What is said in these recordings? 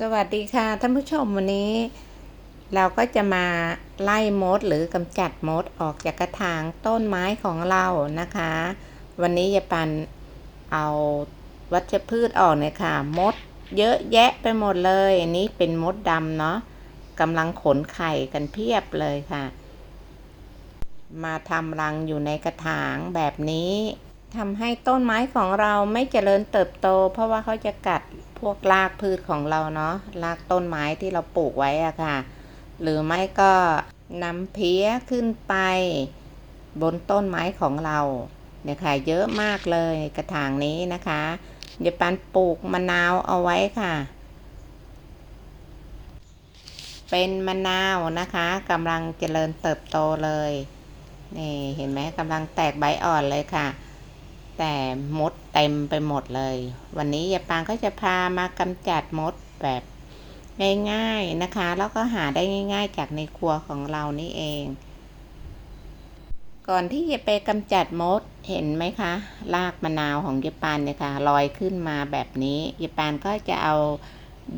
สวัสดีค่ะท่านผู้ชมวันนี้ เราก็จะมาไล่มดหรือกำจัดมดออกจากกระถางต้นไม้ของเรานะคะ วันนี้ยายปันเอาวัชพืชออกเนี่ยค่ะ มดเยอะแยะไปหมดเลย อันนี้เป็นมดดำเนาะกำลังขนไข่กันเพียบเลยค่ะ มาทำรังอยู่ในกระถางแบบนี้ทำให้ต้นไม้ของเราไม่เจริญเติบโต เพราะว่าเขาจะกัด วกรากพืชของเราเนาะรากต้นไม้ที่เราปลูกไว้อะค่ะ หรือไม่ก็นำเพี้ยขึ้นไป บนต้นไม้ของเราเนี่ยค่ะเยอะมากเลยกระถางนี้นะคะเดี๋ยวปันปลูกมะนาวเอาไว้ค่ะ เป็นมะนาวนะคะกำลังเจริญเติบโตเลยนี่เห็นไหมกำลังแตกใบอ่อนเลยค่ะ แต่มดเต็มไปหมดเลย วันนี้ยายปางก็จะพามากำจัดมดแบบง่ายๆนะคะ แล้วก็หาได้ง่าย ๆ จากในครัวของเรานี่เอง ก่อนที่จะไปกำจัดมดเห็นไหมคะรากมะนาวของยายปานเนี่ยค่ะลอยขึ้นมาแบบนี้ยายปานก็จะเอา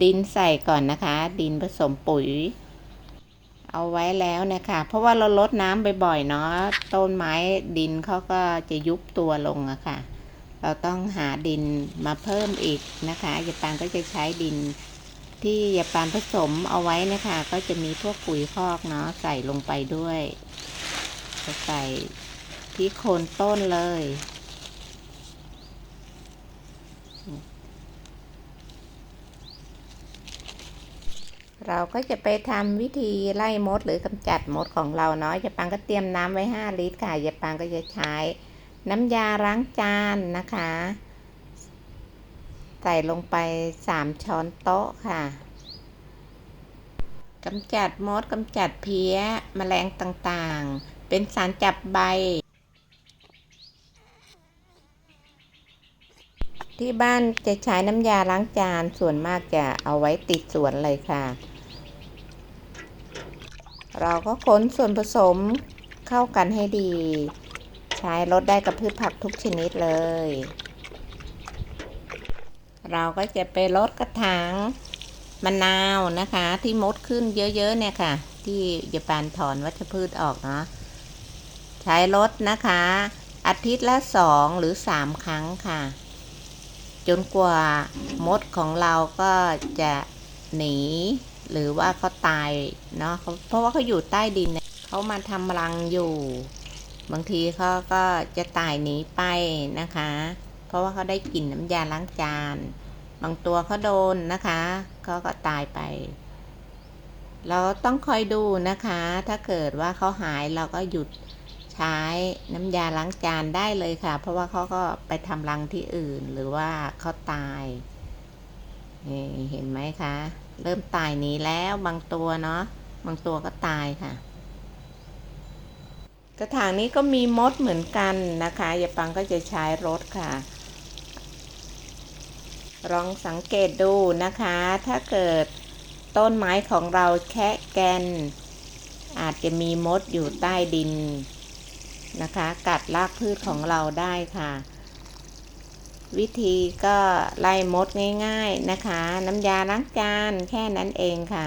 ดินใส่ก่อนนะคะ ดินผสมปุ๋ย เอาไว้แล้วนะคะ เพราะว่าเราลดน้ำบ่อยๆเนาะต้นไม้ดินเขาก็จะยุบตัวลงอะค่ะ เราต้องหาดินมาเพิ่มอีกนะคะยายปานก็จะใช้ดินที่ยายปานผสมเอาไว้นะคะ ก็จะมีพวกปุ๋ยคอกเนาะใส่ลงไปด้วยใส่ที่โคนต้นเลย เราก็จะไปทำวิธีไล่มดหรือกำจัดมดของเราเนาะยาปังก็เตรียมน้ำไว้ 5 ลิตรค่ะยาปังก็จะใช้ น้ำยาล้างจานนะคะ ใส่ลงไป 3 ช้อนโต๊ะค่ะกำจัดมดกำจัดเพี้ยแมลงต่างๆ เป็นสารจับใบ ที่บ้านจะใช้น้ำยาล้างจานส่วนมากจะเอาไว้ติดสวนเลยค่ะ เราก็ค้นส่วนผสมเข้ากันให้ดี ใช้ลดได้กับพืชผักทุกชนิดเลย เราก็จะไปลดกระถางมะนาวนะคะ ที่มดขึ้นเยอะๆเนี่ยค่ะ ที่จะปานถอนวัชพืชออกเนาะใช้ลดนะคะ อาทิตย์ละสองหรือสามครั้งค่ะ จนกว่ามดของเราก็จะหนี หรือว่าเขาตายเนาะเพราะว่าเขาอยู่ใต้ดินเขามาทำรังอยู่ บางทีเขาก็จะตายหนีไปนะคะ เพราะว่าเขาได้กลิ่นน้ำยาล้างจาน บางตัวเขาโดนนะคะเขาก็ตายไป เราต้องคอยดูนะคะ ถ้าเกิดว่าเขาหายเราก็หยุดใช้น้ำยาล้างจานได้เลยค่ะ เพราะว่าเขาก็ไปทำรังที่อื่นหรือว่าเขาตาย เห็นไหมคะ เริ่มตายหนีแล้วบางตัวเนาะบางตัวก็ตายค่ะ กระถางนี้ก็มีมดเหมือนกันนะคะยาปังก็จะใช้รถค่ะ ลองสังเกตดูนะคะ ถ้าเกิดต้นไม้ของเราแค่แกน อาจจะมีมดอยู่ใต้ดินนะคะ กัดรากพืชของเราได้ค่ะ วิธีก็ไล่มดง่ายๆนะคะ น้ำยาล้างจานแค่นั้นเองค่ะ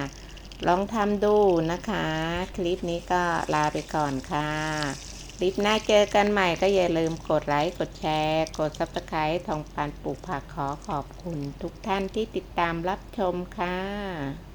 ลองทำดูนะคะ คลิปนี้ก็ลาไปก่อนค่ะ คลิปหน้าเจอกันใหม่ก็อย่าลืมกดไลค์กดแชร์ กดซับสไครต์ทองปันปลูกผักขอขอบคุณทุกท่านที่ติดตามรับชมค่ะ